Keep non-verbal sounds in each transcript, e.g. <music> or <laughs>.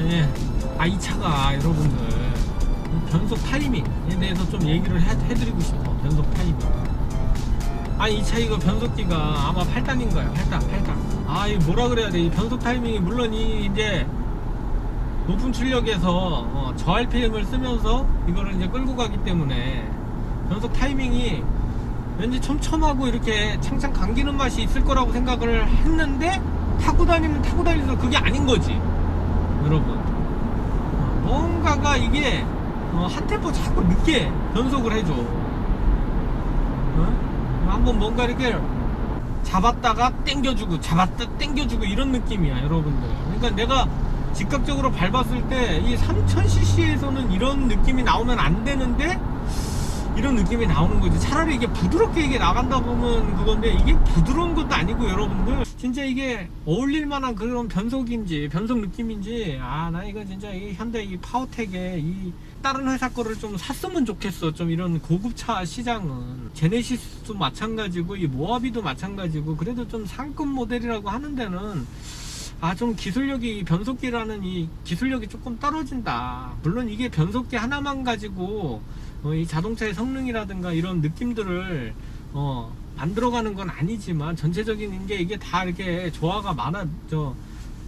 예. 아, 이 차가 여러분들 이 변속 타이밍에 대해서 좀 얘기를 해, 해드리고 싶어. 변속 타이밍. 아니, 이 차 이거 변속기가 아마 8단인 거야. 8단, 8단. 아, 이 뭐라 그래야 돼. 이 변속 타이밍이 물론 이 이제 높은 출력에서 어, 저 RPM을 쓰면서 이거를 이제 끌고 가기 때문에 변속 타이밍이 왠지 촘촘하고 이렇게 창창 감기는 맛이 있을 거라고 생각을 했는데 타고 다니면 타고 다니면서 그게 아닌 거지 여러분. 어, 뭔가가 이게 어, 한 템포 자꾸 늦게 변속을 해줘. 어? 한번 뭔가 이렇게 잡았다가 땡겨주고 잡았다 땡겨주고 이런 느낌이야 여러분들. 그러니까 내가 즉각적으로 밟았을 때 이 3000cc에서는 이런 느낌이 나오면 안 되는데 이런 느낌이 나오는 거지. 차라리 이게 부드럽게 이게 나간다 보면 그건데 이게 부드러운 것도 아니고 여러분들. 진짜 이게 어울릴 만한 그런 변속인지 변속 느낌인지 아 나 이거 진짜 이 현대 이 파워텍에 이 다른 회사 거를 좀 샀으면 좋겠어. 좀 이런 고급차 시장은. 제네시스도 마찬가지고 이 모하비도 마찬가지고 그래도 좀 상급 모델이라고 하는 데는 아좀 기술력이 변속기라는 이 기술력이 조금 떨어진다. 물론 이게 변속기 하나만 가지고 어, 이 자동차의 성능이라든가 이런 느낌들을 어, 만들어가는 건 아니지만 전체적인 게 이게 다 이렇게 조화가 많아 저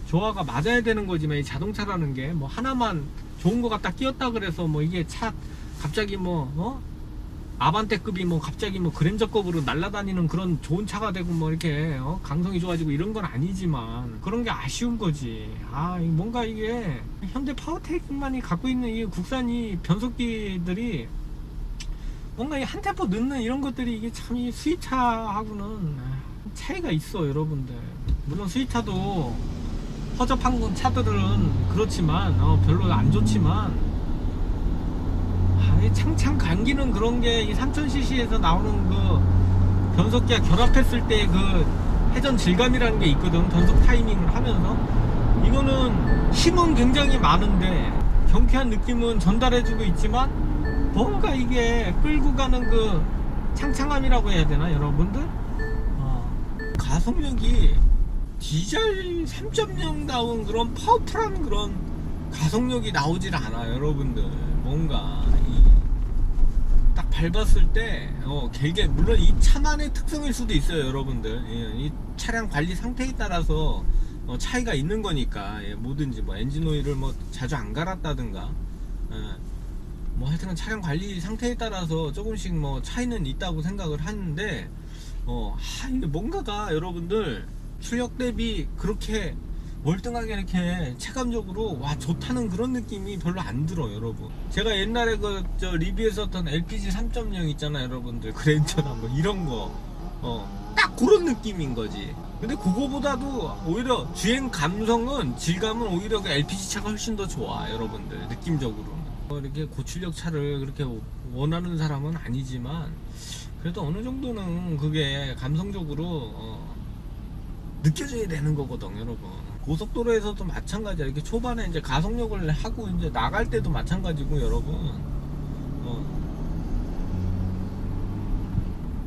조화가 맞아야 되는 거지만 이 자동차라는 게 뭐 하나만 좋은 거 갖다 끼웠다 그래서 뭐 이게 차 갑자기 뭐 어? 아반떼급이 뭐 갑자기 뭐 그랜저급으로 날아다니는 그런 좋은 차가 되고 뭐 이렇게 어? 강성이 좋아지고 이런 건 아니지만 그런 게 아쉬운 거지. 아이 뭔가 이게 현대 파워텍만이 갖고 있는 이 국산 이 변속기들이 뭔가 이 한 템포 늦는 이런 것들이 이게 참 이 수입차하고는 아, 차이가 있어 여러분들. 물론 수입차도 허접한 차들은 그렇지만 어, 별로 안 좋지만 아, 이 창창 감기는 그런 게 이 3000cc에서 나오는 그 변속기와 결합했을 때 그 회전 질감이라는 게 있거든 변속 타이밍을 하면서 이거는 힘은 굉장히 많은데 경쾌한 느낌은 전달해주고 있지만 뭔가 이게 끌고 가는 그 창창함이라고 해야 되나 여러분들? 어, 가속력이 디젤 3.0다운 그런 파워풀한 그런 가속력이 나오질 않아 여러분들. 뭔가 이, 딱 밟았을 때 어, 길게 물론 이 차만의 특성일 수도 있어요 여러분들. 예, 이 차량 관리 상태에 따라서 어, 차이가 있는 거니까 예, 뭐든지 뭐 엔진 오일을 뭐 자주 안 갈았다든가 예, 뭐 하여튼 차량 관리 상태에 따라서 조금씩 뭐 차이는 있다고 생각을 하는데 어, 하, 이게 뭔가가 여러분들 출력 대비 그렇게 월등하게 이렇게 체감적으로 와 좋다는 그런 느낌이 별로 안 들어 여러분. 제가 옛날에 그 저 리뷰했었던 LPG 3.0 있잖아요 여러분들. 그랜저나 뭐 이런 거어딱 그런 느낌인 거지. 근데 그거보다도 오히려 주행 감성은 질감은 오히려 그 LPG 차가 훨씬 더 좋아 여러분들. 느낌적으로는 어, 이렇게 고출력 차를 그렇게 원하는 사람은 아니지만 그래도 어느 정도는 그게 감성적으로 어, 느껴져야 되는 거거든 여러분. 고속도로에서도 마찬가지야. 이렇게 초반에 이제 가속력을 하고 이제 나갈 때도 마찬가지고 여러분. 어,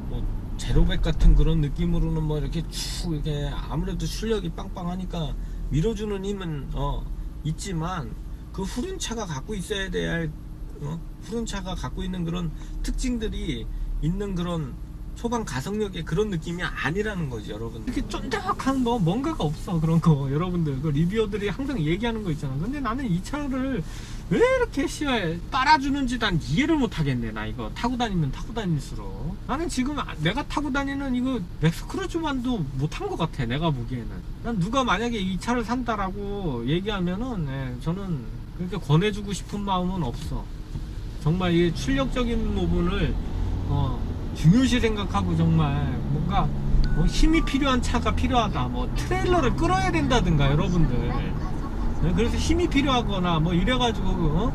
뭐 제로백 같은 그런 느낌으로는 뭐 이렇게 쭉 이게 아무래도 출력이 빵빵하니까 밀어주는 힘은 어 있지만 그 후륜 차가 갖고 있어야 될 어? 후륜 차가 갖고 있는 그런 특징들이 있는 그런 초반 가속력의 그런 느낌이 아니라는 거지 여러분. 이렇게 쫀득한 뭐 뭔가가 없어 그런 거. 여러분들 그 리뷰어들이 항상 얘기하는 거 있잖아. 근데 나는 이 차를 왜 이렇게 씨발 빨아주는지 난 이해를 못 하겠네 나 이거. 타고 다니면 타고 다닐수록. 나는 지금 아- 내가 타고 다니는 이거 맥스크루즈만도 못한 것 같아 내가 보기에는. 난 누가 만약에 이 차를 산다라고 얘기하면은 예, 저는 그렇게 권해주고 싶은 마음은 없어 정말 이 출력적인 부분을 어, 중요시 생각하고 정말 뭔가 뭐 힘이 필요한 차가 필요하다 뭐 트레일러를 끌어야 된다든가 여러분들 네, 그래서 힘이 필요하거나 뭐 이래가지고 그, 어?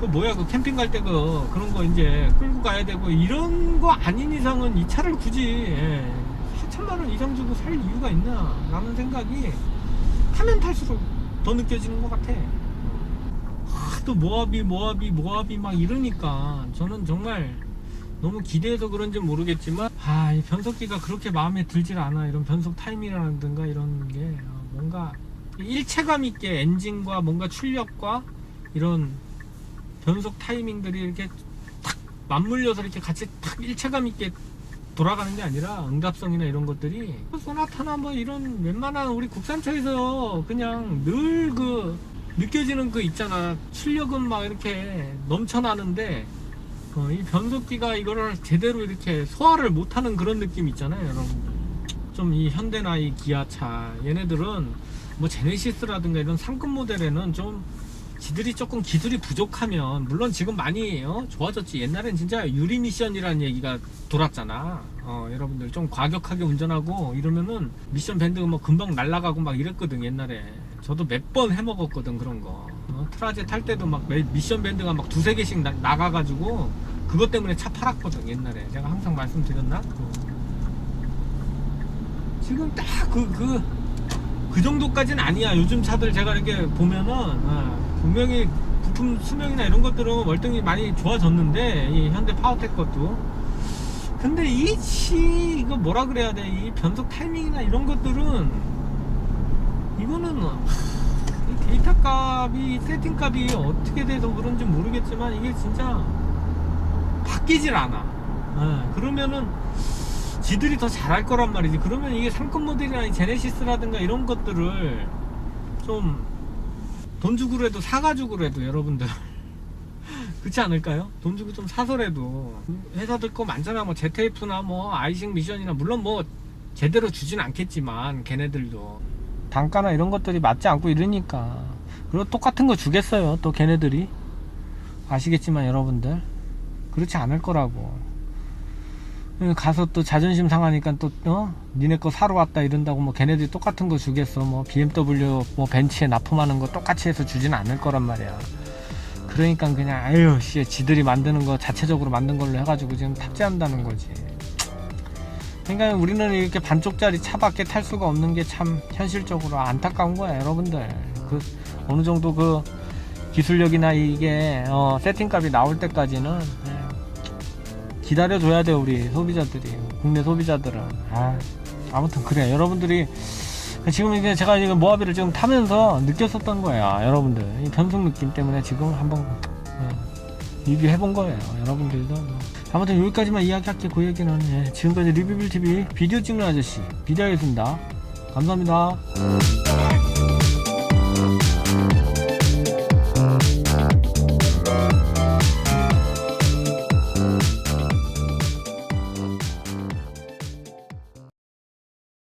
그 뭐야 그 캠핑 갈 때 그 그런 거 이제 끌고 가야 되고 이런 거 아닌 이상은 이 차를 굳이 예, 4천만 원 이상 주고 살 이유가 있나 라는 생각이 타면 탈수록 더 느껴지는 것 같아. 아, 또 모하비 모하비 모하비 막 이러니까 저는 정말 너무 기대해서 그런지 모르겠지만 아, 이 변속기가 그렇게 마음에 들질 않아. 이런 변속 타임이라든가 이런 게 어, 뭔가 일체감 있게 엔진과 뭔가 출력과 이런 변속 타이밍들이 이렇게 탁 맞물려서 이렇게 같이 탁 일체감 있게 돌아가는 게 아니라 응답성이나 이런 것들이 소나타나 뭐 이런 웬만한 우리 국산차에서 그냥 늘 그 느껴지는 그 있잖아. 출력은 막 이렇게 넘쳐나는데 어, 이 변속기가 이거를 제대로 이렇게 소화를 못하는 그런 느낌 있잖아요 여러분. 좀 이 현대나 이 기아차. 얘네들은 뭐 제네시스라든가 이런 상급 모델에는 좀 지들이 조금 기술이 부족하면 물론 지금 많이 어, 좋아졌지. 옛날엔 진짜 유리 미션이라는 얘기가 돌았잖아. 어, 여러분들 좀 과격하게 운전하고 이러면은 미션 밴드가 뭐 금방 날아가고 막 이랬거든 옛날에. 저도 몇 번 해먹었거든 그런 거. 어, 트라제 탈 때도 막 매- 미션 밴드가 막 두세 개씩 나, 나가가지고 그것 때문에 차 팔았거든 옛날에. 제가 항상 말씀드렸나? 그. 지금 딱 그 그그 정도까지는 아니야. 요즘 차들 제가 이렇게 보면은 아, 분명히 부품 수명이나 이런 것들은 월등히 많이 좋아졌는데 이 현대 파워텍 것도 근데 이 치 이거 뭐라 그래야 돼? 이 변속 타이밍이나 이런 것들은 이거는 하, 이 데이터 값이 세팅 값이 어떻게 돼서 그런지 모르겠지만 이게 진짜 바뀌질 않아. 아, 그러면은 지들이 더 잘할 거란 말이지. 그러면 이게 상급 모델이나 이 제네시스라든가 이런 것들을 좀 돈 주고라도 사가지고라도 여러분들 <laughs> 그렇지 않을까요? 돈 주고 좀 사서라도 회사들 거 많잖아. 뭐 제테이프나 뭐 아이싱 미션이나 물론 뭐 제대로 주진 않겠지만 걔네들도 단가나 이런 것들이 맞지 않고 이러니까 그리고 똑같은 거 주겠어요. 또 걔네들이 아시겠지만 여러분들 그렇지 않을 거라고. 가서 또 자존심 상하니까 또 어? 니네 거 사러 왔다 이런다고 뭐 걔네들이 똑같은 거 주겠어. 뭐 BMW 뭐 벤츠에 납품하는 거 똑같이 해서 주진 않을 거란 말이야. 그러니까 그냥 아유 씨 지들이 만드는 거 자체적으로 만든 걸로 해가지고 지금 탑재한다는 거지. 그러니까 우리는 이렇게 반쪽짜리 차밖에 탈 수가 없는 게 참 현실적으로 안타까운 거야 여러분들. 그 어느 정도 그 기술력이나 이게 어, 세팅값이 나올 때까지는 예, 기다려줘야 돼요 우리 소비자들이. 국내 소비자들은. 아, 아무튼 그래 여러분들이 지금 이제 제가 이거 모하비를 지금 타면서 느꼈었던 거야 여러분들. 이 변속 느낌 때문에 지금 한번 예, 리뷰해 본 거예요. 여러분들도 뭐. 아무튼 여기까지만 이야기할게 그 얘기는. 예, 지금까지 리뷰빌 TV 비디오 찍는 아저씨. 비디오였습니다. 감사합니다